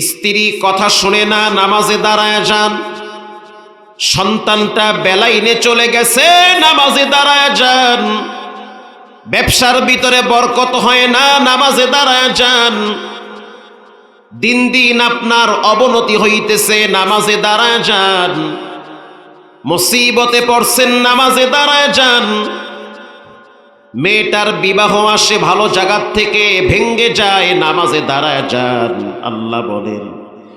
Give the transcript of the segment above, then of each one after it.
স্ত্রী কথা শুনে না, নামাজে দাঁড়ায় যান। সন্তানটা বেলাইনে চলে গেছে, নামাজে দাঁড়ায় যান। ব্যবসার ভিতরে বরকত হয় না, নামাজে দাঁড়ায় যান। দিন দিন আপনার অবনতি হইতেছে, নামাজে দাঁড়ায় যান। মুসিবতে পড়ছেন, নামাজে দাঁড়ায় যান। মেয়েটার বিবাহ আসে ভালো জায়গার থেকে ভেঙ্গে যায়, নামাজে দাঁড়ায় যান। আল্লাহ বলেন,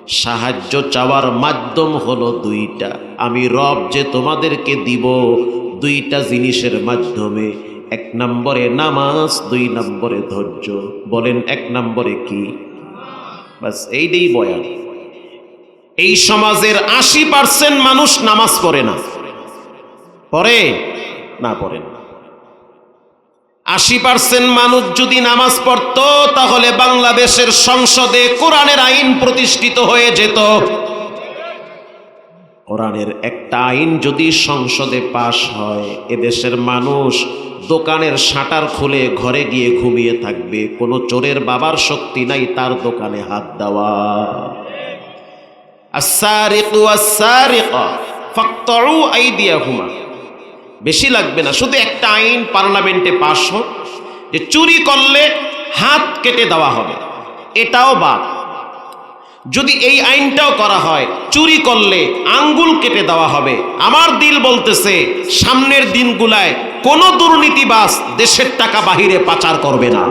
সাহায্য চাওয়ার মাধ্যম হলো দুইটা। আমি রব যে তোমাদেরকে দিব, দুইটা জিনিসের মাধ্যমে। এক নম্বরে নামাজ, দুই নম্বরে ধৈর্য। বলেন, এক নম্বরে কি? বাস এইটাই বয়ান। এই সমাজের আশি পার্সেন্ট মানুষ নামাজ পড়ে না। পড়ে? না পড়ে না। আশি পার্সেন্ট মানুষ যদি নামাজ পড়ত, তাহলে বাংলাদেশের সংসদে কোরআনের আইন প্রতিষ্ঠিত হয়ে যেত। কোরআনের একটা আইন যদি সংসদে পাশ হয়, এদেশের মানুষ দোকানের শাটার খুলে ঘরে গিয়ে ঘুমিয়ে থাকবে। কোনো চোরের বাবার শক্তি নাই তার দোকানে হাত দেওয়া। আসারিকু আসারিকা ফাকতাউ আইদিয়াহুমা। বেশি লাগবে না। শুধু একটা আইন পার্লামেন্টে পাশ হোক, যে চুরি করলে হাত কেটে দেওয়া হবে। এটাও বাদ। যদি এই আইনটাও করা হয়, চুরি করলে আঙ্গুল কেটে দেওয়া হবে। আমার দিল বলতেছে, সামনের দিনগুলায় কোনো দুর্নীতিবাস দেশের টাকা বাহিরে পাচার করবে না।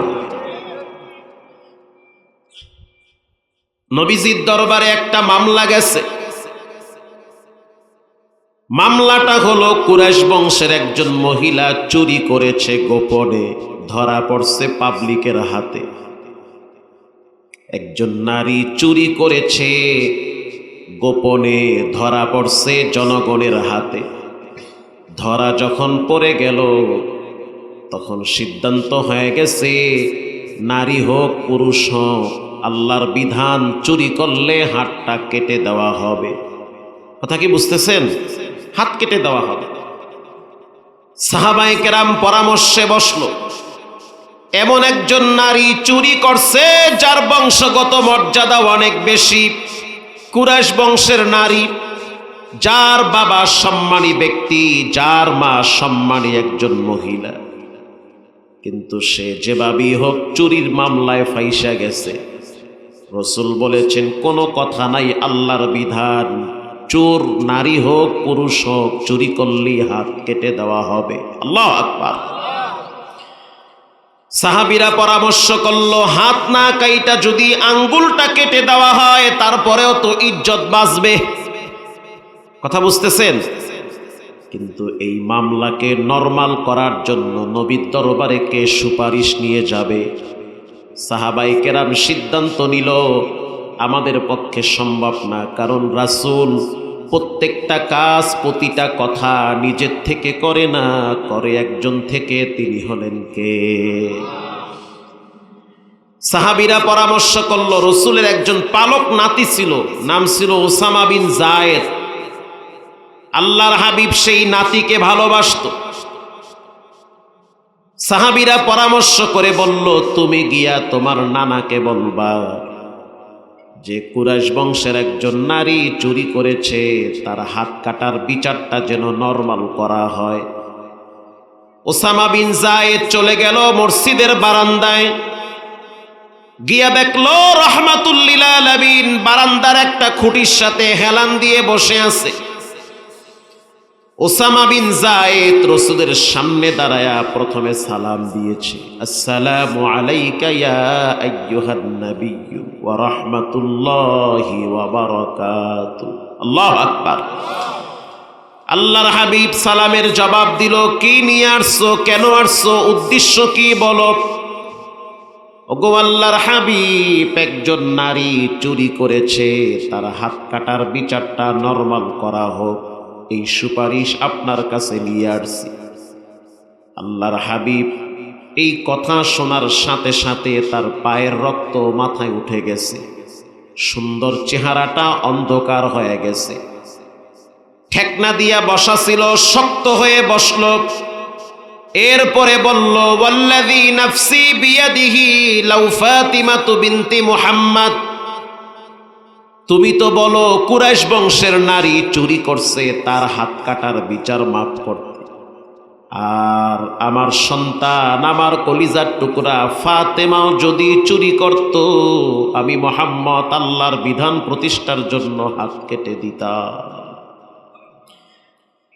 নবীজির দরবারে একটা মামলা গেছে। মামলাটা হলো কুরাইশ বংশের একজন মহিলা চুরি করেছে গোপনে, ধরা পড়ছে পাবলিকের হাতে। একজন নারী চুরি করেছে গোপনে, ধরা পড়ছে জনগণের হাতে। ধরা যখন পড়ে গেল, তখন সিদ্ধান্ত হয়ে গেছে, নারী হোক, পুরুষ হোক, আল্লাহর বিধান চুরি করলে হাতটা কেটে দেওয়া হবে। কথা কি বুঝতেছেন? হাত কেটে দেওয়া হবে। সাহাবাই কেরাম পরামর্শে বসল, এমন একজন নারী চুরি করছে, যার বংশগত মর্যাদা অনেক বেশি। কুরাইশ বংশের নারী, যার বাবা সম্মানী ব্যক্তি, যার মা সম্মানী একজন মহিলা। কিন্তু সে যেভাবেই হোক চুরির মামলায় ফাইসা গেছে। রসুল বলেছেন, কোনো কথা নাই, আল্লাহর বিধান। চোর, নারী হোক, পুরুষ হোক, চুরি করলেই হাত কেটে দেওয়া হবে। আল্লাহ আকবার। সাহাবিরা পরামর্শ করল, হাত না কাইটা যদি আঙ্গুলটা কেটে দেওয়া হয়, তারপরেও তো ইজ্জত বাঁচবে। কথা বুঝতেছেন? কিন্তু এই মামলাকে নর্মাল করার জন্য নবীর দরবারে কে সুপারিশ নিয়ে যাবে? সাহাবাই কেরাম সিদ্ধান্ত নিল আমাদের পক্ষে সম্ভব না। কারণ রাসূল প্রত্যেকটা কাজ, প্রতিটা কথা নিজের থেকে করে না, করে একজন থেকে, তিনি হলেন কে? সাহাবিরা পরামর্শ করল, রসুলের একজন পালক নাতি ছিল, নাম ছিল ওসামা বিন জায়েদ। আল্লাহর হাবিব সেই নাতিকে ভালোবাসত। সাহাবিরা পরামর্শ করে বলল, তুমি গিয়া তোমার নানাকে বলবা। যে কুরাইশ বংশের একজন নারী চুরি করেছে, তার হাত কাটার বিচারটা যেন নর্মাল করা হয়। ওসামা বিন জায়েদ চলে গেল মসজিদের বারান্দায়। গিয়া দেখল রহমাতুল্লিলা বারান্দার একটা খুঁটির সাথে হেলান দিয়ে বসে আছে। ওসামা বিন জায়েদ রসুলের সামনে দাঁড়ায়া প্রথমে সালাম দিয়েছে, আসসালামু আলাইকা ইয়া আইয়ুহান নাবিয়্যু ওয়া রাহমাতুল্লাহি ওয়া বারাকাতু। আল্লাহু আকবার। আল্লাহর হাবিব সালামের জবাব দিল, কি নিয়ে আসছো? কেন আসছো? উদ্দেশ্য কি বলো? ওগো আল্লাহর হাবিব, একজন নারী চুরি করেছে, তার হাত কাটার বিচারটা নর্মাল করা হোক। এই সুপারিশ আপনার কাছে নিয়ে আসছি। আল্লাহর হাবিব, এই কথা শোনার সাথে সাথে তার পায়ের রক্ত মাথায় উঠে গেছে। সুন্দর চেহারাটা অন্ধকার হয়ে গেছে। ঠেকনা দিয়া বসা ছিল, শক্ত হয়ে বসল। এরপরে বলল, ওয়াল্লাযী নাফসি বিয়াদিহি লাউ ফাতিমাতু বিনতি মুহাম্মদ। তুমি তো বলো, কুরাইশ বংশের নারী চুরি করছে, তার হাত কাটার বিচার মাফ করতে। আর আমার সন্তান, আমার কলিজার টুকরা ফাতেমাও যদি চুরি করত, আমি মোহাম্মদ আল্লাহর বিধান প্রতিষ্ঠার জন্য হাত কেটে দিতাম।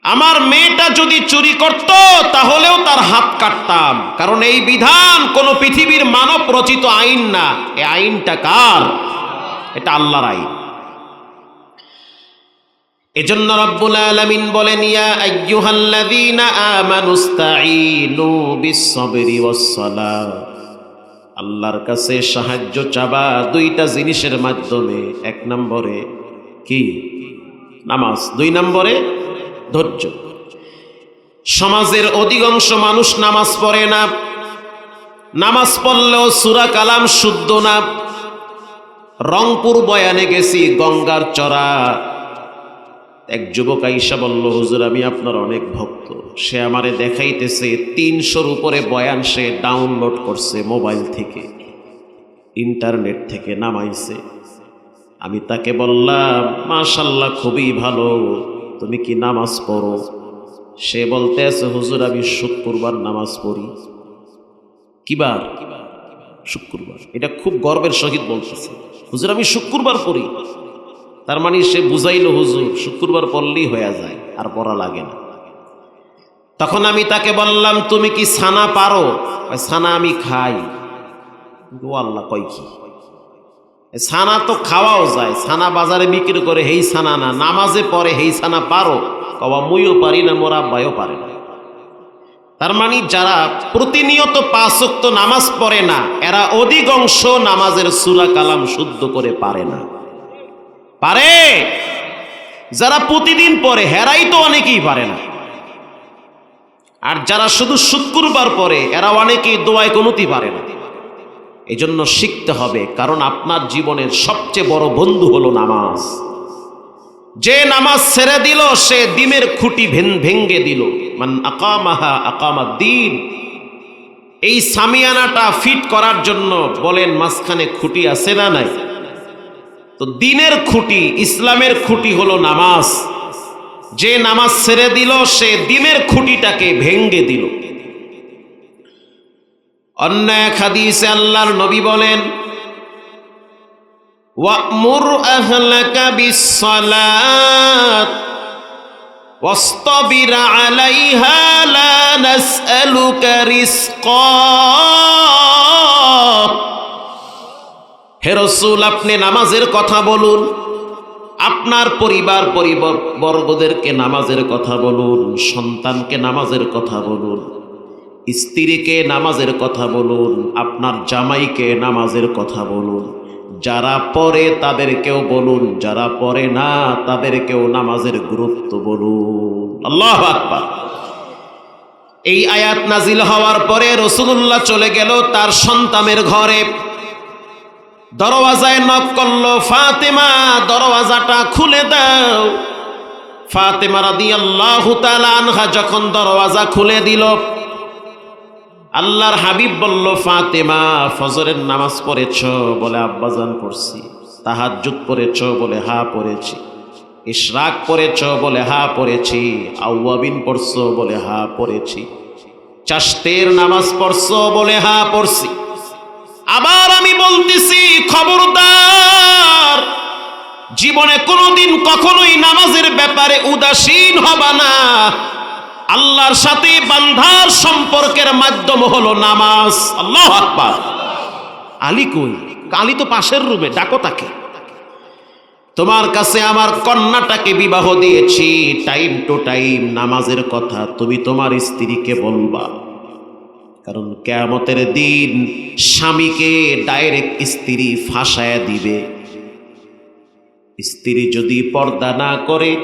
আমার মেয়েটা যদি চুরি করত, তাহলেও তার হাত কাটতাম। কারণ এই বিধান কোন পৃথিবীর মানব রচিত আইন না। এই আইনটা কার? এটা আল্লাহর আইন। এজন্য রব্বুল আলামিন বলেন, ইয়া আইয়ুহাল্লাযীনা আমানুস্তাঈনু বিস-সাবরি ওয়াস-সালাহ আল্লাহর কাছে সাহায্য চাবা দুইটা জিনিসের মাধ্যমে, এক নম্বরে কি? নামাজ। দুই নম্বরে ধৈর্য। সমাজের অধিকাংশ মানুষ নামাজ পড়ে না। নামাজ পড়লেও সুরা কালাম শুদ্ধ না। রংপুর বয়ানে গেছি, গঙ্গার চড়া। এক যুবক আইসা বলল, হুজুর, আমি আপনার অনেক ভক্ত। সে আমারে দেখাইতেছে, তিনশোর উপরে বয়ান সে ডাউনলোড করছে মোবাইল থেকে, ইন্টারনেট থেকে নামাইছে। আমি তাকে বললাম মাশাল্লাহ খুবই ভালো। তুমি কি নামাজ পড়ো? সে বলতে আছে হুজুর, আমি শুক্রবার নামাজ পড়ি। কিবার? শুক্রবার। এটা খুব গর্বের সহিত বলতেছে। হুজুর, আমি শুক্রবার পড়ি। তার মানে সে বুঝাইল, হুজুর, শুক্রবার পড়লেই হয়ে যায়, আর পড়া লাগে না। তখন আমি তাকে বললাম, তুমি কি ছানা পারো? ছানা আমি খাই। ও আল্লাহ, কয় কি? ছানা তো খাওয়াও যায়, ছানা বাজারে বিক্রি করে হেই ছানা না, নামাজে পরে হেই ছানা পারো। কবা মুইও পারি না, মোরা আব্বাইও পারে না। তার মানে যারা প্রতিনিয়ত পাঁচক্ত নামাজ পড়ে না, এরা অধিকাংশ নামাজের সুরা কালাম শুদ্ধ করে পারে না। পারে। যারা প্রতিদিন পরে হেরাই তো অনেকেই পারে না। আর যারা শুধু শুক্রবার পরে এরা অনেকেই দোয়ায় কোনোটি পারে না। এই জন্য শিখতে হবে, কারণ আপনার জীবনের সবচেয়ে বড় বন্ধু হলো নামাজ। যে নামাজ ছেড়ে দিল, সে ডিমের খুঁটি ভেঙ্গে দিল। মান আকামাহা আকামা দিন এই সামিয়ানাটা ফিট করার জন্য বলেন, মাঝখানে খুঁটি আছে না নাই? তো দিনের খুঁটি ইসলামের খুঁটি হলো নামাজ যে নামাজ ছেড়ে দিল সে দিনের খুঁটিটাকে ভেঙ্গে দিল অন্য এক হাদিসে আল্লাহর নবী বলেন ওয়ামুর আহলাকা বিসসালাত واصطبر عليها لا نسألك رزقا হে রসুল, আপনি নামাজের কথা বলুন। আপনার পরিবার বর্গদেরকে নামাজের কথা বলুন, সন্তানকে নামাজের কথা বলুন, স্ত্রীকে নামাজের কথা বলুন, আপনার জামাইকে নামাজের কথা বলুন। যারা পড়ে তাদেরকেও বলুন, যারা পড়ে না তাদেরকেও নামাজের গুরুত্ব বলুন। আল্লাহ এই আয়াত নাজিল হওয়ার পরে রসুল্লাহ চলে গেল তার সন্তানের ঘরে। দরওয়াজায় নক করল, ফাতেমা, দরওয়াজাটা খুলে দাও। ফাতেমা রাদি আল্লাহ আনহা যখন দরওয়াজা খুলে দিল, আল্লাহর হাবিব বলল, ফাতেমা, ফজরের নামাজ পড়েছ? বলে, আব্বাজান পড়ছি। তাহাজ্জুদ পড়েছ? বলে, হা, পড়েছি। ইশরাক পড়েছ? বলে, হা, পড়েছি। আউয়াবিন পড়ছ? বলে, হা, পড়েছি। চাষতের নামাজ পড়ছ? বলে, হা, পড়ছি। আবার আমি বলতেছি, খবরদার, জীবনে কোনোদিন কখনোই নামাজের ব্যাপারে উদাসীন হবা না। আল্লাহর সাথে বান্ধার সম্পর্কের মাধ্যম হলো নামাজ। আল্লাহ আকবার। আলী কই? আলী তো পাশের রুমে, ডাকো তাকে। তোমার কাছে আমার কন্যাটাকে বিবাহ দিয়েছি। টাইম টু টাইম নামাজের কথা তুমি তোমার স্ত্রীকে বলবা। কারণ কেয়ামতের দিন স্বামীকে ডাইরেক্ট স্ত্রী ফাঁসায়া দিবে। স্ত্রী যদি পর্দা না করে,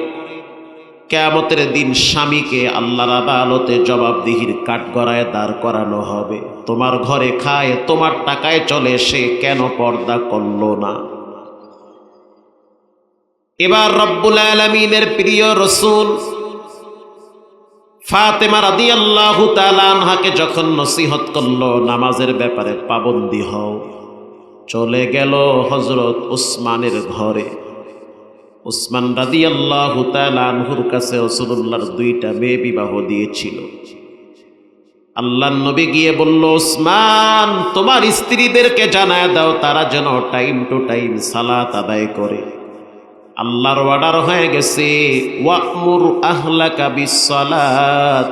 কেয়ামতের দিন স্বামীকে আল্লাহর আদালতে জবাবদিহির কাঠগড়ায় দাঁড় করানো হবে। তোমার ঘরে খায়, তোমার টাকায় চলে, সে কেন পর্দা করল না? এবার রব্বুল আলমিনের প্রিয় রসুল ফাতেমা রাদি আল্লাহ আনহাকে যখন নসিহত করল, নামাজের ব্যাপারে পাবন্দি হও। চলে গেল হজরত উসমানের ঘরে। উসমান রাদি আল্লাহ আনহুর কাছে রসুল্লাহর দুইটা মেয়ে বিবাহ দিয়েছিল। আল্লাহ নবী গিয়ে বলল ওসমান তোমার স্ত্রীদেরকে জানায় দাও, তারা যেন টাইম টু টাইম সালাত আদায় করে। আল্লাহর অর্ডার হয়ে গেছে ওয়াকমুর আহলাকা বিসালাত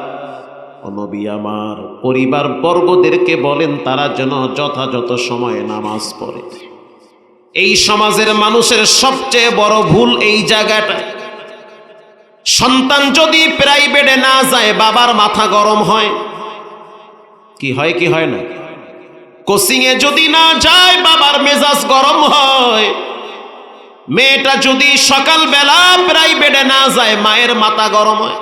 নবী, আমার পরিবার বর্গদেরকে বলেন, তারা যেন যথাযথ সময়ে নামাজ পড়ে। এই সমাজের মানুষের সবচেয়ে বড় ভুল এই জায়গাটা। সন্তান যদি প্রাইভেটে না যায়, বাবার মাথা গরম হয়। কি হয় কি হয় না? কোচিং এ যদি না যায়, বাবার মেজাজ গরম হয়। মেয়েটা যদি সকালবেলা প্রাইভেটে না যায়, মায়ের মাথা গরম হয়।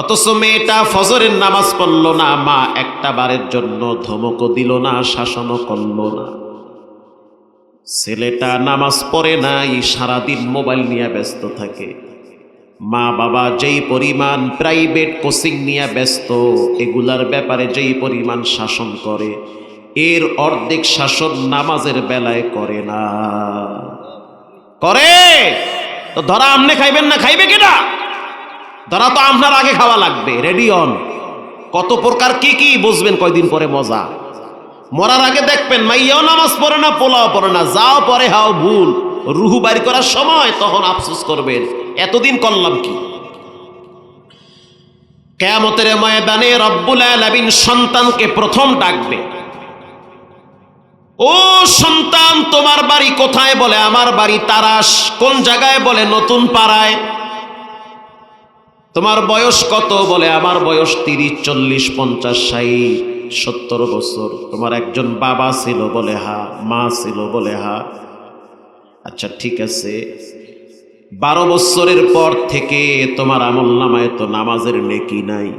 অথচ মেয়েটা ফজরের নামাজ পড়ল না, মা একটা বারের জন্য ধমকও দিল না, শাসনও করল না। ছেলেটা নামাজ পড়ে নাই, সারাদিন মোবাইল নিয়ে ব্যস্ত থাকে। মা বাবা যেই পরিমাণ প্রাইভেট কোচিং নিয়ে ব্যস্ত, এগুলার ব্যাপারে যেই পরিমাণ শাসন করে, এর অর্ধেক শাসন নামাজের বেলায় করে না। করে তো ধরা আমনে খাইবেন না, খাইবে কিনা ধরা তো আপনার আগে খাওয়া লাগবে, রেডি অন কত প্রকার কি কি বুঝবেন কয়দিন পরে মজা। মরার আগে দেখবেন, মাইয়াও নামাজ পড়ে না, পোলাও পড়ে না, যাও পরে হাও ভুল। রুহু বাড়ি করার সময় তখন আফসোস করবেন, এতদিন করলাম কি? কেয়ামতের ময়দানে রব্বুল আলামিন সন্তানকে প্রথম ডাকবে। ও সন্তান, তোমার বাড়ি কোথায় বলে? আমার বাড়ি তারাস। কোন জায়গায় বলে? নতুন পাড়ায়। তোমার বয়স কত বলে? আমার বয়স তিরিশ, চল্লিশ, পঞ্চাশ, ষাট, সত্তর বছর। তোমার একজন বাবা ছিল বলে, হা, মা ছিল বলে, হা। আচ্ছা ঠিক আছে। বারো বছরের পর থেকে তোমার আমল নামায় তো নামাজের নেকি নাই।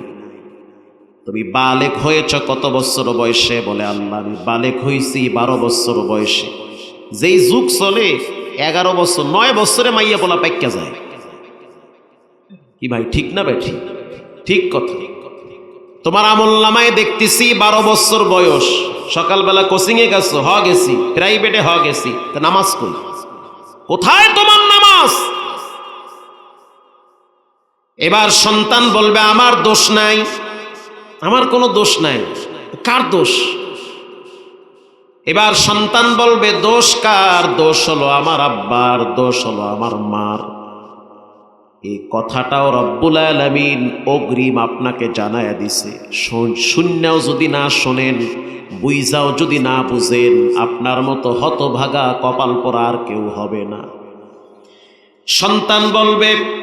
তুমি বালেক হয়েছ কত বছর বয়সে? বলে আল্লাহ, আমি বালেক হয়েছি বারো বছর বয়সে। যেই যুগ চলে, এগারো বছর, নয় বছরে মাইয়া বলা পাইকা যায়। কি ভাই, ঠিক না ভাই? ঠিক। ঠিক কথা। তোমার আমল নামায় দেখতেছি বারো বছর বয়স। সকালবেলা কোচিং এ গেছো, হ গেছি। প্রাইভেটে হ গেছি। নামাজ কই? কোথায় তোমার নামাজ? এবার সন্তান বলবে, আমার দোষ নাই। আমার কোনো দোষ নাই। কার দোষ? এবার সন্তান বলবে, দোষ কার? দোষ হলো আমার আব্বার, দোষ হলো আমার মার। এই কথাটাও রব্বুল আলমিন অগ্রিম আপনাকে জানায়া দিছে। শূন্যও যদি না শোনেন, বুইজাও যদি না বুঝেন, আপনার মতো হতভাগা কপাল পরা আর কেউ হবে না। সন্তান বলবে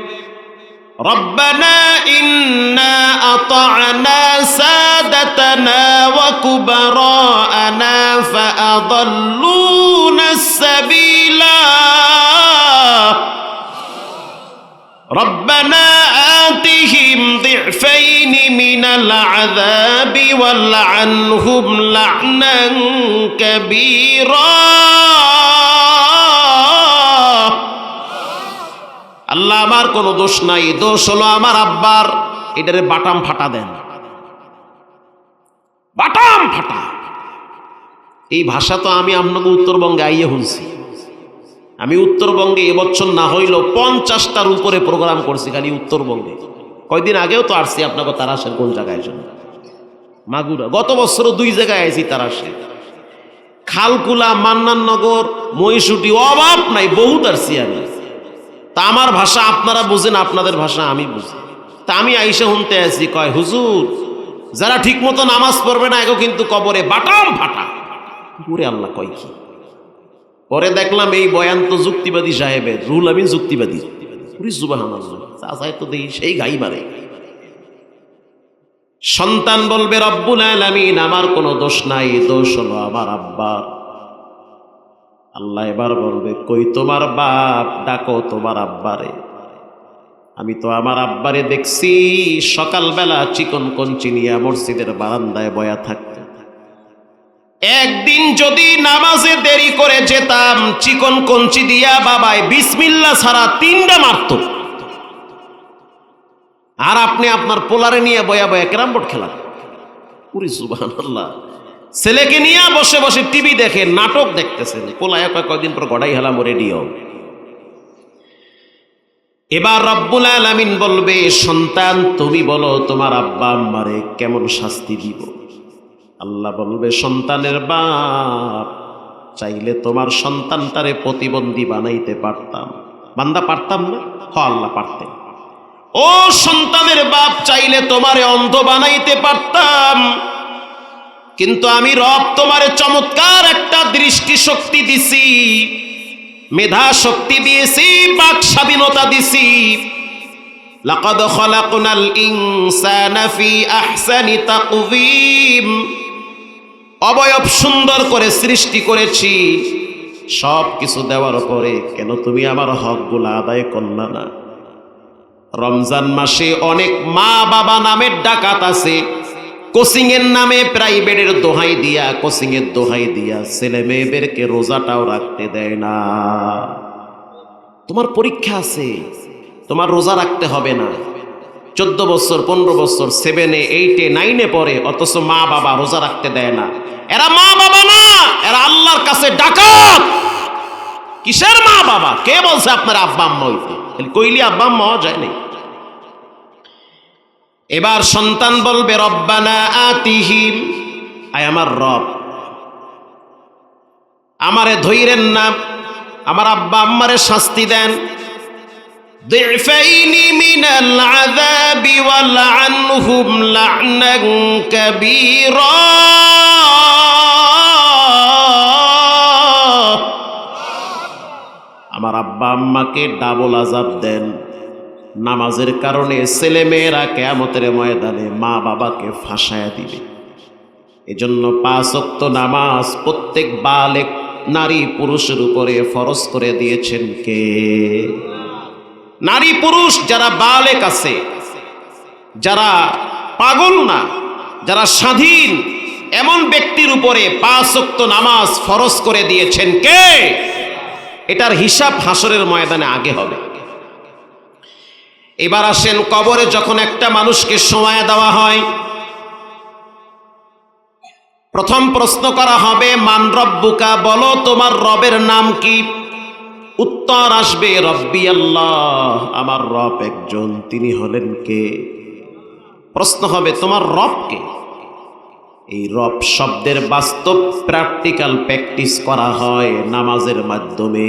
ربنا إنا أطعنا سادتنا وكبراءنا فأضلونا السبيلا. ربنا آتهم ضعفين من العذاب والعنهم لعنا كبيرا. আল্লাহ আমার কোনো দোষ নাই, দোষ হলো আমার আব্বার। এটারে বাটাম ফাটা দেন। বাটাম ফাটা। এই ভাষা তো আমি আপনাকে উত্তরবঙ্গে আইয়ে শুনছি। আমি উত্তরবঙ্গে এবছর না হইল পঞ্চাশটার উপরে প্রোগ্রাম করছি খালি উত্তরবঙ্গে। কয়দিন আগেও তো আসছি আপনাকে তারাসের কোন জায়গায় জন্য। মাগুরা, গত বছরও দুই জায়গায় আইছি তারাসে খালকুলা মান্নাননগর মহিষুটি, অভাব নাই, বহুত আসছি আমি। তা আমার ভাষা আপনারা বুঝেন, আপনাদের ভাষা আমি বুঝি। তা আমি আইসে শুনতে আছি কয়, হুজুর, যারা ঠিক মতো নামাজ পড়বে না, এগো কিন্তু কবরে বাটাম ফাটা। পুরে আল্লাহ, কয় কি? পরে দেখলাম এই বয়ান তো যুক্তিবাদী সাহেবের রুল আমি যুক্তিবাদী। সন্তান বলবে, রব্বুল আলামিন, আমার কোনো দোষ নাই, দোষ হলো আমার আব্বার আল্লাহ এবার বলবে, কই তোমার বাপ? ডাকো তোমার আব্বারে। আমি তো আমার আব্বারে দেখছি, সকালবেলা চিকন কঞ্চি নিয়ে মসজিদের বারান্দায় বয়া থাকতে। একদিন যদি নামাজে দেরি করে যেতাম, চিকন কঞ্চি দিয়া বাবায় বিসমিল্লা ছাড়া তিনটা মারত। আর আপনি আপনার পোলারে নিয়ে বয়া বয়া ক্যারাম বোর্ড খেলা পুরি সুবাহ ছেলেকে নিয়ে বসে বসে টিভি দেখে, নাটক দেখতেছেন পোলায় কয়, কয়দিন পর গড়াই হেলাম রেডিও। এবার রব্বুল আলামিন বলবে, সন্তান, তুমি বলো, তোমার আব্বা আম্মারে কেমন শাস্তি দিব? আল্লাহ বলবে, সন্তানের বাপ, চাইলে তোমার সন্তান তারে প্রতিবন্ধী বানাইতে পারতাম। বান্দা পারতাম না? হ, আল্লাহ পারতেন। ও সন্তানের বাপ, চাইলে তোমারে অন্ধ বানাইতে পারতাম। কিন্তু আমি রব তোমারে চমৎকার একটা দৃষ্টি শক্তি দিছি মেধা শক্তি দিয়েছি বাক স্বাধীনতা দিছি। লাকাদ খলাকনাল ইনসানা ফি আহসানি তাকওয়িম। অবয়ব সুন্দর করে সৃষ্টি করেছি সব কিছু দেওয়ার পরে কেন তুমি আমার হকগুলো আদায় করলা না? রমজান মাসে অনেক মা বাবা নামের ডাকাত আছে কোচিং এর নামে প্রাইভেটের দোহাই দিয়া কোচিং এর দোহাই দিয়া ছেলে মেয়েদেরকে রোজাটাও রাখতে দেয় না। তোমার পরীক্ষা আছে, তোমার রোজা রাখতে হবে না। চোদ্দ বছর, পনেরো বছর সেভেনে এইটে নাইনে পরে অথচ মা বাবা রোজা রাখতে দেয় না। এরা মা বাবা না, এরা আল্লাহর কাছে ডাকাত। কিসের মা বাবা? কে বলছে আপনার আব্বা আম্মা হইতে? কইলি আব্বা আম্মা যায় নাই। এবার সন্তান বলবে, রব্বানা আতিহিম। আয় আমার রব। আমারে ধৈরেন না আমার আব্বা আম্মারে শাস্তি দেন। আমার আব্বা আম্মাকে ডাবল আজাব দেন। নামাজের কারণে ছেলে মেয়েরা কেয়ামতের ময়দানে মা বাবাকে ফাঁসায়া দিবে। এজন্য পাঁচ অক্ত নামাজ প্রত্যেক বালেক নারী পুরুষের উপরে ফরজ করে দিয়েছেন কে? নারী পুরুষ যারা বালেক আছে, যারা পাগল না, যারা স্বাধীন, এমন ব্যক্তির উপরে পাঁচ অক্ত নামাজ ফরজ করে দিয়েছেন কে? এটার হিসাব হাসরের ময়দানে আগে হবে। এবার আসেন কবরে যখন একটা মানুষকে সময় দেওয়া হয়। প্রথম প্রশ্ন করা হবে, মান রব্বুকা? বলো, তোমার রবের নাম কি? উত্তর আসবে, রব্বি আল্লাহ। আমার রব একজন, তিনি হলেন কে? প্রশ্ন হবে, তোমার রব কে? এই রব শব্দের বাস্তব প্র্যাকটিক্যাল প্র্যাকটিস করা হয় নামাজের মাধ্যমে।